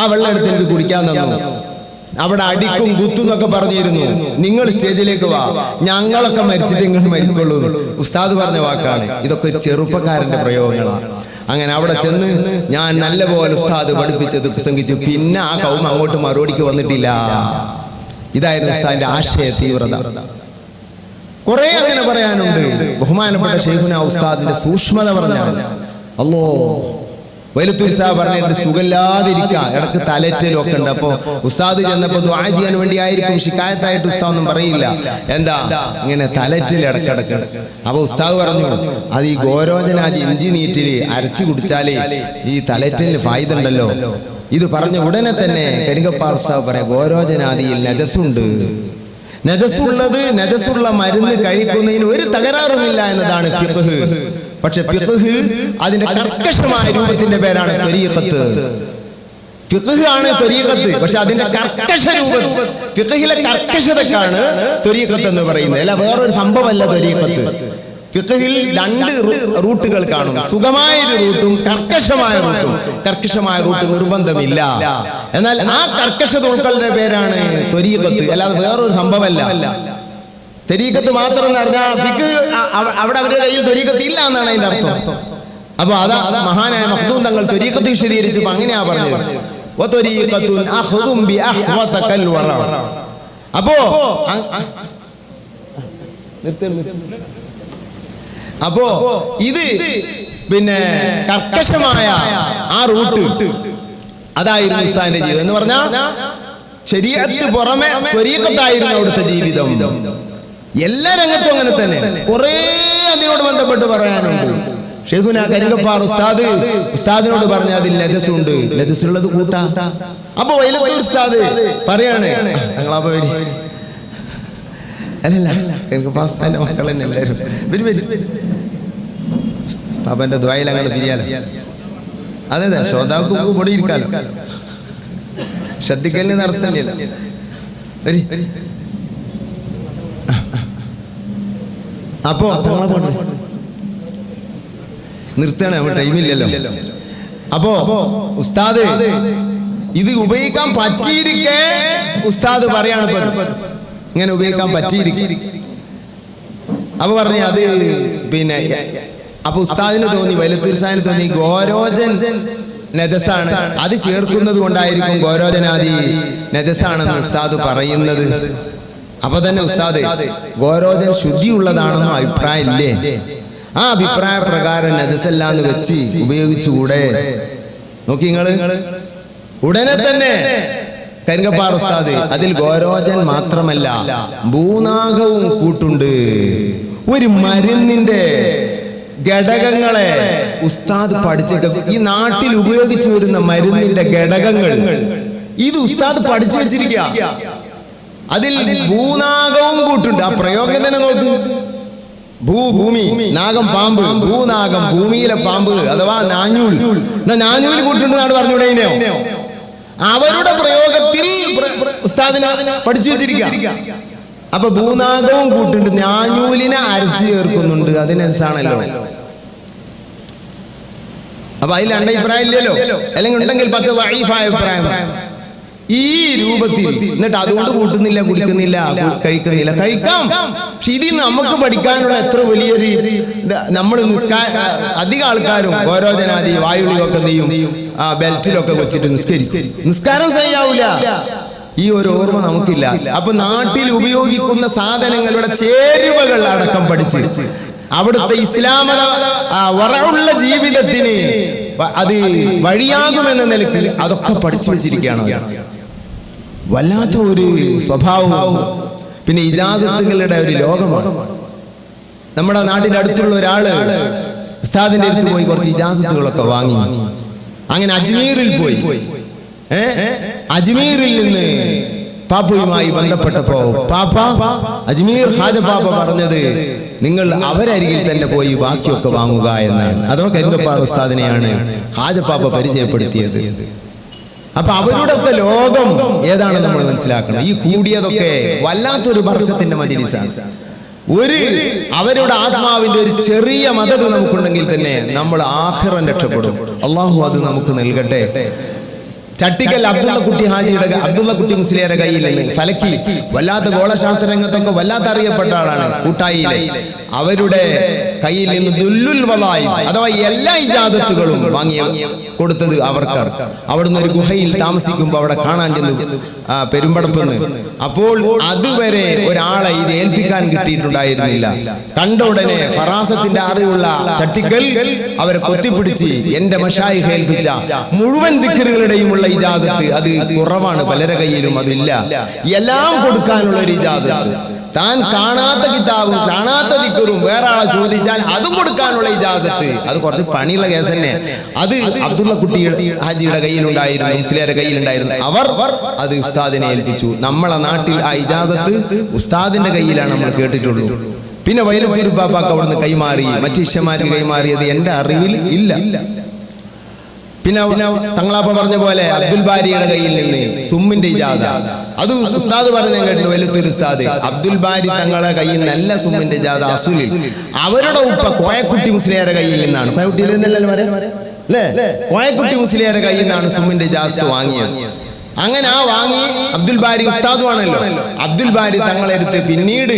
ആ വെള്ളം എടുത്ത് എനിക്ക് കുടിക്കാൻ തന്നു. അവിടെ അടിക്കും കുത്തും എന്നൊക്കെ പറഞ്ഞിരുന്നു. നിങ്ങൾ സ്റ്റേജിലേക്ക് വാ. ഞങ്ങളൊക്കെ മരിച്ചിട്ട് നിങ്ങൾ മരിക്കുള്ളൂ. ഉസ്താദ് പറഞ്ഞ വാക്കാണ്. ഇതൊക്കെ ഒരു ചെറുപ്പക്കാരന്റെ പ്രയോഗങ്ങളാണ് അങ്ങനെ അവിടെ ചെന്ന് ഞാൻ നല്ലപോലെ ഉസ്താദ് പഠിപ്പിച്ചത് പ്രസംഗിച്ചു. പിന്നെ ആ കൗമ അങ്ങോട്ട് മറുപടിക്ക് വന്നിട്ടില്ല. ഇതായിരുന്നു ഉസ്താദിന്റെ ആശയ തീവ്രത. കുറെ അങ്ങനെ പറയാനുണ്ട്. ബഹുമാനപ്പെട്ട ഷെയ്ഖുന ഉസ്താദിന്റെ സൂക്ഷ്മത പറഞ്ഞാൽ. അല്ലോ വലുത്തുസാ പറഞ്ഞിട്ട് സുഖമില്ലാതിരിക്കാം. ഇടയ്ക്ക് തലറ്റലും ഒക്കെ ഉണ്ട്. അപ്പൊ ഉസ്താദ് ചെന്നപ്പോ ദ്വാ ചെയ്യാൻ വേണ്ടി ആയിരിക്കും ശിക്കായത്തായിട്ട് ഉസ്താദ് ഒന്നും പറയില്ല. എന്താ? ഇങ്ങനെ തലറ്റിൽ ഇടക്കിടക്ക്. അപ്പൊ ഉസ്താദ് പറഞ്ഞു അത് ഈ ഗോരോജനാജി ഇഞ്ചി നീറ്റിൽ അരച്ചു കുടിച്ചാലേ ഈ തലറ്റിന് ഫായ്ദ ഉണ്ടല്ലോ ഇത് പറഞ്ഞ ഉടനെ തന്നെ കരിങ്കപ്പാർ ഉസ്താവ് പറയാം ഗോരോജനാദിയിൽ നജസുണ്ട് നജസുള്ളത് നജസുള്ള മരുന്ന് കഴിക്കുന്നതിന് ഒരു തകരാറുമില്ല എന്നതാണ് ഫിഖ്. പക്ഷെ ഫിഖ്. അതിന്റെ കർക്കശമായ രൂപത്തിന്റെ പേരാണ് ത്വരീഖത്ത്. ഫിഖ് ആണ് ത്വരീഖത്ത്. പക്ഷെ അതിന്റെ കർക്കശ രൂപം ഫിഖിലെ കർക്കശതക്കാണ് ത്വരീഖത്ത് എന്ന് പറയുന്നത്. അല്ല വേറൊരു സംഭവമല്ല ത്വരീഖത്ത്. ഫിഖിൽ രണ്ട് റൂട്ടുകൾ കാണും. സുഖമായ ഒരു റൂട്ടും കർക്കശമായ റൂട്ടും. കർക്കശമായ റൂട്ട് നിർബന്ധമില്ല. എന്നാൽ ആ കർക്കശ ഉൾക്കളുടെ പേരാണ് ത്വരീഖത്ത്. അല്ലാതെ വേറൊരു സംഭവമല്ല. തെരീക്കത്ത് മാത്രം എന്ന് പറഞ്ഞാൽ ഫിക്ക് അവിടെ അവരുടെ കയ്യിൽ ത്വരീക്കത്ത് ഇല്ല എന്നാണ് അതിന്റെ അർത്ഥം. അപ്പൊ അതാ മഹാനായ മഖ്ദൂം തങ്ങൾ ത്വരീക്കത്ത് വിശദീകരിച്ചപ്പോ അങ്ങനെയാ പറഞ്ഞത്. അപ്പോ നിർത്ത്. അപ്പോ ഇത് പിന്നെ കർക്കശമായ ആ റൂട്ട്. അതായിരുന്നു ഉസ്താദിന്റെ ജീവിതം. എന്ന് പറഞ്ഞാൽ ശരീരത്ത് പുറമെ ത്വരീക്കത്തായിരുന്നു അവിടുത്തെ ജീവിതം. എല്ലാ രംഗത്തും അങ്ങനെ തന്നെ. കുറേ അതിനോട് ബന്ധപ്പെട്ട് പറയാനുണ്ട്. ഷെയ്ഖുന കരിങ്കപ്പാർ ഉസ്താദ് ഉസ്താദിനോട് പറഞ്ഞ അതിൽ ലജസുണ്ട് ലജസുള്ളത് കൂട്ടാ അപ്പൊ വൈലത്തൂർ ഉസ്താദ് പറയാണ്. ഞങ്ങളപ്പോ അല്ലല്ല എനിക്ക് ഉസ്താദിന്റെ മക്കൾ തന്നെ എല്ലാവരും വരും വരും. പാപ്പന്റെ ദ്വായിൽ അങ്ങനെ തിരിയാലോ? അതെ അതെ ശ്രോതാവ് പൊടി ഇരിക്കാലോ? ശ്രദ്ധിക്കലിന് നടത്തല്ലേ വരി. അപ്പോ നിർത്തണേ നമ്മൾ ടൈമില്ലല്ലോ അപ്പോ ഉസ്താദ് ഇത് ഉപയോഗിക്കാൻ പറ്റിയിരിക്കെ ഉസ്താദ് പറയാണ് ഇങ്ങനെ ഉപയോഗിക്കാൻ പറ്റിയിരിക്കും. അപ്പൊ പറഞ്ഞു അത് പിന്നെ അപ്പൊ ഉസ്താദിന് തോന്നി വലുത്തൂർ സാഹിന് തോന്നി ഗോരോജൻ നജസാണ്. അത് ചേർക്കുന്നത് കൊണ്ടായിരിക്കും ഗോരോജനാദി നജസാണെന്ന് ഉസ്താദ് പറയുന്നത്. അപ്പൊ തന്നെ ഉസ്താദ് ഗോരോജൻ ശുദ്ധിയുള്ളതാണെന്നോ അഭിപ്രായം ഇല്ലേ ആ അഭിപ്രായ പ്രകാരം നജസല്ലാന്ന് വെച്ച് ഉപയോഗിച്ചുകൂടെ? നോക്കി നിങ്ങൾ. ഉടനെ തന്നെ കരിങ്കപ്പാർ ഉസ്താദ് അതിൽ ഗോരോജൻ മാത്രമല്ല ഭൂനാഗവും കൂട്ടുണ്ട്. ഒരു മരുന്നിന്റെ ഘടകങ്ങളെ ഉസ്താദ് പഠിച്ചിട്ട് ഈ നാട്ടിൽ ഉപയോഗിച്ചു വരുന്ന മരുന്നിന്റെ ഘടകങ്ങൾ. ഇത് ഉസ്താദ് പഠിച്ചു വെച്ചിരിക്കുക അതിൽ ഭൂനാഗവും കൂട്ടുണ്ട്. ആ പ്രയോഗം തന്നെ നോക്ക്. ഭൂ ഭൂമി നാഗം പാമ്പ്. ഭൂനാഗം ഭൂമിയിലെ പാമ്പ് അഥവാ നാഞ്ഞൂൽ. നാഞ്ഞൂൽ. കൂട്ടുണ്ടെന്നാണ് പറഞ്ഞു ഇതിനെയോ അവരുടെ പ്രയോഗത്തിൽ പ്ര- പ്ര- ഉസ്താദിനെ പഠിച്ചു വെച്ചിരിക്കുക അപ്പൊ ഭൂനാഗവും കൂട്ടുണ്ട് ഞാഞ്ഞൂലിനെ അരച്ചു ചേർക്കുന്നുണ്ട്. അതിനനുസാണല്ലോ. അപ്പൊ അതിൽ രണ്ട് അഭിപ്രായം ഇല്ലല്ലോ. അല്ലെങ്കിൽ ഉണ്ടെങ്കിൽ പത്ത് വൈഫായ അഭിപ്രായം. ഈ രൂപത്തിൽ എന്നിട്ട് അതുകൊണ്ട് കൂട്ടുന്നില്ല കുടിക്കുന്നില്ല കഴിക്കുന്നില്ല. കഴിക്കാം. പക്ഷെ ഇതിൽ നമുക്ക് പഠിക്കാനുള്ള എത്ര വലിയൊരു നമ്മൾ നിസ്കാര അധികം ആൾക്കാരും ഓരോജനാദി വായുളിയൊക്കെ എന്ത് ആ ബെൽറ്റിലൊക്കെ വെച്ചിട്ട് നിസ്കരിക്കും. നിസ്കാരം ചെയ്യാവൂല ഈ ഒരു ഓർമ്മ നമുക്കില്ല. അപ്പൊ നാട്ടിൽ ഉപയോഗിക്കുന്ന സാധനങ്ങളുടെ ചേരുവകൾ അടക്കം പഠിച്ച് അവിടുത്തെ ഇസ്ലാമത വറവുള്ള ജീവിതത്തിന് അത് വഴിയാകുമെന്ന നിലയ്ക്ക് അതൊക്കെ പഠിച്ചു വെച്ചിരിക്കുകയാണ്. വല്ലാത്ത ഒരു സ്വഭാവവും പിന്നെ ഇജാസത്തുകളുടെ ഒരു ലോകമാണ്. നമ്മുടെ നാട്ടിന്റെ അടുത്തുള്ള ഒരാൾ ഉസ്താദിന്റെ അടുത്ത് പോയി കുറച്ച് ഇജാസത്തുകളൊക്കെ വാങ്ങി. അങ്ങനെ അജ്മീറിൽ പോയി. അജ്മീറിൽ നിന്ന് പാപ്പയുമായി ബന്ധപ്പെട്ടപ്പോ പാപ്പ അജ്മീർ ഹാജ പാപ്പ പറഞ്ഞത് നിങ്ങൾ അവരരികിൽ തന്നെ പോയി ബാക്കിയൊക്കെ വാങ്ങുക എന്നാണ്. അഥവാ കരിമ്പപ്പാറ ഉസ്താദിനെയാണ് ഹാജപ്പാപ്പ പരിചയപ്പെടുത്തിയത്. അപ്പൊ അവരുടെ ഒക്കെ ലോകം ഏതാണ് നമ്മൾ മനസ്സിലാക്കണം. ഈ കൂടിയതൊക്കെ വല്ലാത്തൊരു വർഗത്തിന്റെ മജിലിസാണ്. ഒരു അവരുടെ ആത്മാവിന്റെ ഒരു ചെറിയ മദത് നമുക്കുണ്ടെങ്കിൽ തന്നെ നമ്മൾ ആഹ്റം രക്ഷപ്പെടും. അള്ളാഹു അത് നമുക്ക് നൽകട്ടെ. ചട്ടിക്കൽ അബ്ദുള്ള കുട്ടി ഹാജിയുടെ അബ്ദുള്ള കുട്ടി മുസ്ലിയുടെ കയ്യിൽ ഫലക്കി വല്ലാത്ത ഗോളശാസ്ത്ര രംഗത്തൊക്കെ വല്ലാത്ത അറിയപ്പെട്ട ആളാണ് കൂട്ടായിയിലെ. അവരുടെ കയ്യിൽ നിന്ന് ദുല്ലുൽ വളായി അഥവാ എല്ലാ ഇജാദത്തുകളും വാങ്ങിയ കൊടുത്തത് അവർക്കാണ്. അവിടുന്ന് ഒരു ഗുഹയിൽ താമസിക്കുമ്പോൾ അവിടെ കാണാൻ ചെന്നു പെരുമ്പടപ്പെന്ന്. അപ്പോൾ അതുവരെ ഒരാളെ ഇത് ഏൽപ്പിക്കാൻ കിട്ടിയിട്ടുണ്ടായിരുന്നില്ല. കണ്ട ഉടനെ ഫറാസത്തിന്റെ അറിവുള്ള ചട്ടിക്കൽ അവരെ കൊത്തിപ്പിടിച്ച് എന്റെ മഷായി ഏൽപ്പിച്ച മുഴുവൻ ദിക്കറുകളുടെയും ഉള്ള ഇജാദത്ത് അത് കുറവാണ് പലരുടെ കയ്യിലും അതില്ല. എല്ലാം കൊടുക്കാനുള്ള ഒരു ഇജാദത്ത്. താൻ കാണാത്ത കിതാബും കാണാത്ത ദിക്കറും വേറെ ആളെ ചോദിച്ചാൽ അതും കൊടുക്കാനുള്ള ഇജാസത്ത്. അത് കുറച്ച് പണിയുള്ള കേസ് തന്നെ. അത് അബ്ദുള്ള കുട്ടിയുടെ ഹാജിയുടെ കയ്യിലുണ്ടായിരുന്നു മുസ്ലിയുടെ കയ്യിലുണ്ടായിരുന്നു. അവർ അത് ഉസ്താദിനെ ഏൽപ്പിച്ചു. നമ്മളെ നാട്ടിൽ ആ ഇജാസത്ത് ഉസ്താദിന്റെ കയ്യിലാണ് നമ്മൾ കേട്ടിട്ടുള്ളൂ. പിന്നെ വൈലത്തൂർ അവിടുന്ന് കൈമാറി മറ്റു ഇഷ്യമാർക്ക് കൈമാറിയത് എന്റെ അറിവിൽ ഇല്ല. പിന്നെ തങ്ങളാപ്പ പറഞ്ഞ പോലെ അബ്ദുൽ ബാരിയുടെ കയ്യിൽ നിന്ന് സുമ്മിന്റെ ഇജാദ അത് ഉസ്താദ് പറഞ്ഞ കേട്ടു വലുത്തൊരു ഉസ്താദ്. അബ്ദുൽ ബാരി തങ്ങളെ കയ്യിൽ നല്ല സുമ്മിന്റെ ഇജാദ അസുലിൽ. അവരുടെ ഉപ്പ കോയക്കുട്ടി മുസ്ലിയാരുടെ കയ്യിൽ നിന്നാണ്. കോയക്കുട്ടിയിൽ നിന്നല്ലേ അല്ലേ? കോയക്കുട്ടി മുസ്ലിയാരുടെ കയ്യിൽ നിന്നാണ് സുമ്മിന്റെ ജാസ്ത് വാങ്ങിയത്. അങ്ങനെ ആ വാങ്ങി അബ്ദുൽ ബാരി ഉസ്താദുമാണല്ലോ അബ്ദുൽ ബാരി തങ്ങളെടുത്ത് പിന്നീട്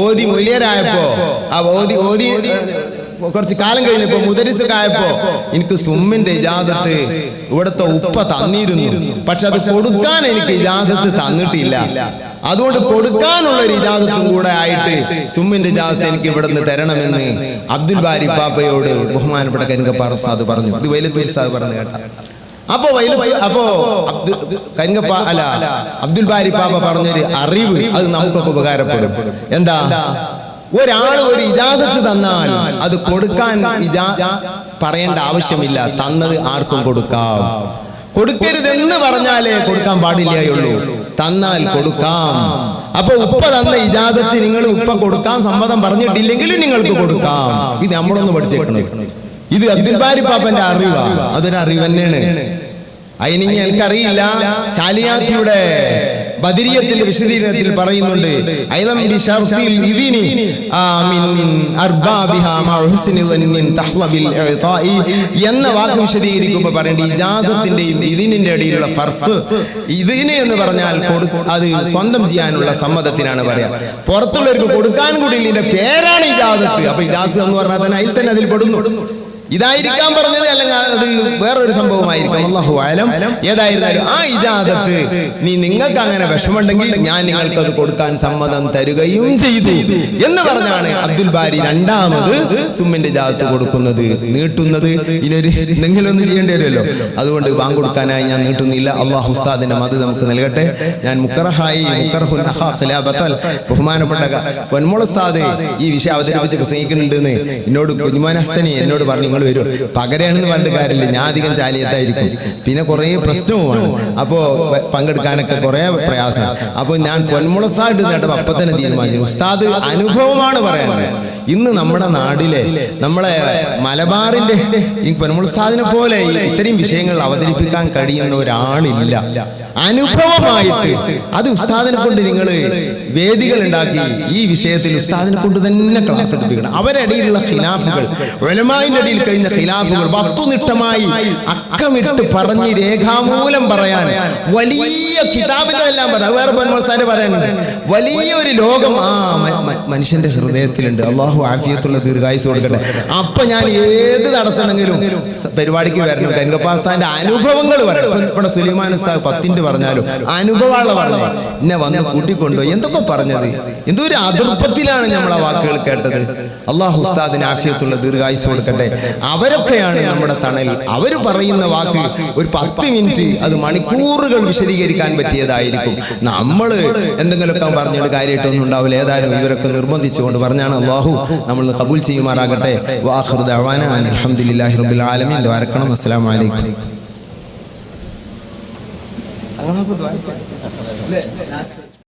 ഓതി മുലിയരായപ്പോ ആ ഓതി ഓതി കുറച്ച് കാലം കഴിഞ്ഞപ്പോ മുദരിസൊക്കെ ആയപ്പോ എനിക്ക് സുമ്മിന്റെ ഇജാസത്ത് ഇവിടുത്തെ ഉപ്പ തന്നിരുന്നു. പക്ഷെ അത് കൊടുക്കാൻ എനിക്ക് ഇജാസത്ത് തന്നിട്ടില്ല. അതുകൊണ്ട് കൊടുക്കാനുള്ള ഒരു ഇജാസത്തും കൂടെ ആയിട്ട് സുമ്മിന്റെ ഇജാസത്ത് എനിക്ക് ഇവിടുന്ന് തരണമെന്ന് അബ്ദുൽ ബാരി പാപ്പയോട് ബഹുമാനപ്പെട്ട കരിങ്കപ്പ ഉസ്താദ് പറഞ്ഞു. ഇത് വൈലത്തൂർ ഉസ്താദ് പറഞ്ഞു കേട്ട. അപ്പോ വൈലത്ത് അപ്പോ കരിങ്കപ്പ അല്ല അബ്ദുൽ ബാരി പാപ്പ പറഞ്ഞൊരു അറിവ് അത് നമുക്കൊക്കെ ഉപകാരപ്പെടും. എന്താ? ഒരാൾ ഒരു ഇജാസത്ത് തന്നാൽ അത് കൊടുക്കാൻ പറയേണ്ട ആവശ്യമില്ല. തന്നത് ആർക്കും കൊടുക്കാം. കൊടുക്കരുതെന്ന് പറഞ്ഞാലേ കൊടുക്കാൻ പാടില്ലയുള്ളൂ തന്നാൽ കൊടുക്കാം. അപ്പൊ ഉപ്പ തന്ന ഇജാസത്ത് നിങ്ങൾ ഉപ്പ കൊടുക്കാൻ സമ്മതം പറഞ്ഞിട്ടില്ലെങ്കിലും നിങ്ങൾക്ക് കൊടുക്കാം. ഇത് നമ്മളൊന്ന് പഠിച്ചേക്കണം. ഇത് അബ്ദുൽ ബാരി പാപ്പന്റെ അറിവാ. അതൊരു അറിവ് തന്നെയാണ് അതിനി എനിക്കറിയില്ല. ശാലിയാത്തിയുടെ ബദിരിയത്തിന്റെ വിശദീകരണത്തിൽ പറയുന്നുണ്ട്. അയ്ലം ബിശർത്തിൽ ഇതിനി ആമിൻ മിൻ അർബാബിഹാ മഅ ഹുസ്നി തഹ്ലബിൽ എന്ന വാക്ക് വിശദീകരിക്കുമ്പോൾ പറയേണ്ട ഇജാസത്തിന്റെയും ഇതിനിന്റെ ഇടയിലുള്ള ഫർഖ് ഇതിന് എന്ന് പറഞ്ഞാൽ അത് സ്വന്തം ചെയ്യാനുള്ള സമ്മതത്തിനാണ് പറയാ. പുറത്തുള്ളവർക്ക് കൊടുക്കാൻ കൂടി ഇതിന്റെ പേരാണ് ഇജാസത്ത് അപ്പൊ ഇജാസ് എന്ന് പറഞ്ഞാൽ തന്നെ അതിൽ തന്നെ അതിൽ പെടുന്നു. ഇതായിരിക്കാൻ പറഞ്ഞത് അല്ലെങ്കിൽ അത് വേറൊരു സംഭവമായിരിക്കും. അള്ളാഹു ആലം ഏതായിരുന്നാലും ആ ഇജാദത്ത് നീ നിങ്ങൾക്ക് അങ്ങനെ വിഷമുണ്ടെങ്കിൽ ഞാൻ നിങ്ങൾക്ക് അത് കൊടുക്കാൻ സമ്മതം തരുകയും ചെയ്തു. എന്ന് പറഞ്ഞാണ് അബ്ദുൽ ബാരി രണ്ടാമത് സുമ്മിന്റെ ജാതത്ത് കൊടുക്കുന്നത് നീട്ടുന്നത്. ഇനൊരു നിങ്ങളൊന്നും ചെയ്യേണ്ടി വരുമല്ലോ അതുകൊണ്ട് വാങ്ങൊടുക്കാനായി ഞാൻ നീട്ടുന്നില്ല. അള്ളാഹു ഉസ്താദിന്റെ മത് നമുക്ക് നൽകട്ടെ. ഞാൻ മുക്കറഹായി ബഹുമാനപ്പെട്ട പൊന്മോൾ ഉസ്താദ് ഈ വിഷയം അവതരിപ്പിച്ച് പ്രസംഗിക്കുന്നുണ്ട് എന്ന് എന്നോട് കുഞ്ഞുമാൻ ഹസനി എന്നോട് പറഞ്ഞു. നിങ്ങൾ വരും. പകരാണെന്ന് പറഞ്ഞിട്ട് കാര്യമില്ല. ഞാൻ അധികം ചാലിയത്തായിരിക്കും പിന്നെ കുറേ പ്രശ്നവുമാണ് അപ്പോൾ പങ്കെടുക്കാനൊക്കെ കുറേ പ്രയാസം. അപ്പോൾ ഞാൻ പൊന്മുളസായിട്ട് നേട്ടം അപ്പം തന്നെ തീരുമാനിച്ചു. ഉസ്താദ് അനുഭവമാണ് പറയാൻ. ഇന്ന് നമ്മുടെ നാടിലെ നമ്മളെ മലബാറിന്റെ പൊന്മുളസാദിനെ പോലെ ഇത്രയും വിഷയങ്ങൾ അവതരിപ്പിക്കാൻ കഴിയുന്ന ഒരാളില്ല. അനുഭവമായിട്ട് അത് ഉസ്താദിനെ കൊണ്ട് നിങ്ങൾ വേദികൾ ഉണ്ടാക്കി ഈ വിഷയത്തിൽ ഉസ്താദിനെ കൊണ്ട് തന്നെ ക്ലാസ് എടുപ്പിക്കണം. അവരിടയിലുള്ള ഖിലാഫുകൾ ഒലമായിന്റെ ഇടയിൽ കഴിഞ്ഞ ഖിലാഫുകൾ വസ്തുനിഷ്ഠമായി അക്കമിട്ട് പറഞ്ഞ് രേഖാമൂലം പറയാൻ വലിയ കിതാബിന്റെ എല്ലാം പറയാം. വേറെ പന്മസാരെ പറയാനുണ്ട് വലിയൊരു ലോകം ആ മനുഷ്യന്റെ ഹൃദയത്തിലുണ്ട്. അള്ളാഹു ആഫിയത്തുള്ള ദീർഘായുസ് കൊടുക്കട്ടെ. അപ്പൊ ഞാൻ ഏത് തടസ്സമുണ്ടെങ്കിലും പരിപാടിക്ക് വരണം. ഗംഗപ്പാസ്താന്റെ അനുഭവങ്ങൾ വരണം. ഇവിടെ സുലൈമാൻ ഉസ്താദ് പത്തിന്റെ പറഞ്ഞാലും അനുഭവമുള്ള പറഞ്ഞു. എന്നെ വന്ന് കൂട്ടിക്കൊണ്ടു എന്തൊക്കെ പറഞ്ഞത്? എന്തോ ഒരു അതിർപ്പത്തിലാണ് നമ്മൾ ആ വാക്കുകൾ കേട്ടത്. അള്ളാഹു ഉസ്താദിന് ആഫിയത്തുള്ള ദീർഘായുസ് കൊടുക്കട്ടെ. അവരൊക്കെയാണ് നമ്മുടെ തണൽ. അവർ പറയുന്ന വാക്ക് ഒരു പത്ത് മിനിറ്റ് അത് മണിക്കൂറുകൾ വിശദീകരിക്കാൻ പറ്റിയതായിരിക്കും. നമ്മൾ എന്തെങ്കിലുമൊക്കെ പറഞ്ഞിട്ട് കാര്യമായിട്ടൊന്നും ഉണ്ടാവില്ല. ഏതായാലും ഇവരൊക്കെ നിർബന്ധിച്ചുകൊണ്ട് പറഞ്ഞാണ് അള്ളാഹു നമ്മൾ കബൂൽ ചെയ്യുമാറാകട്ടെ. വാഹൃദ അലഹമുല്ലാഹി റബ്ബിൽ ആലമീൻ. ദ്വാരക്കണം. അസ്സാം അലൈക്കും. അങ്ങനെ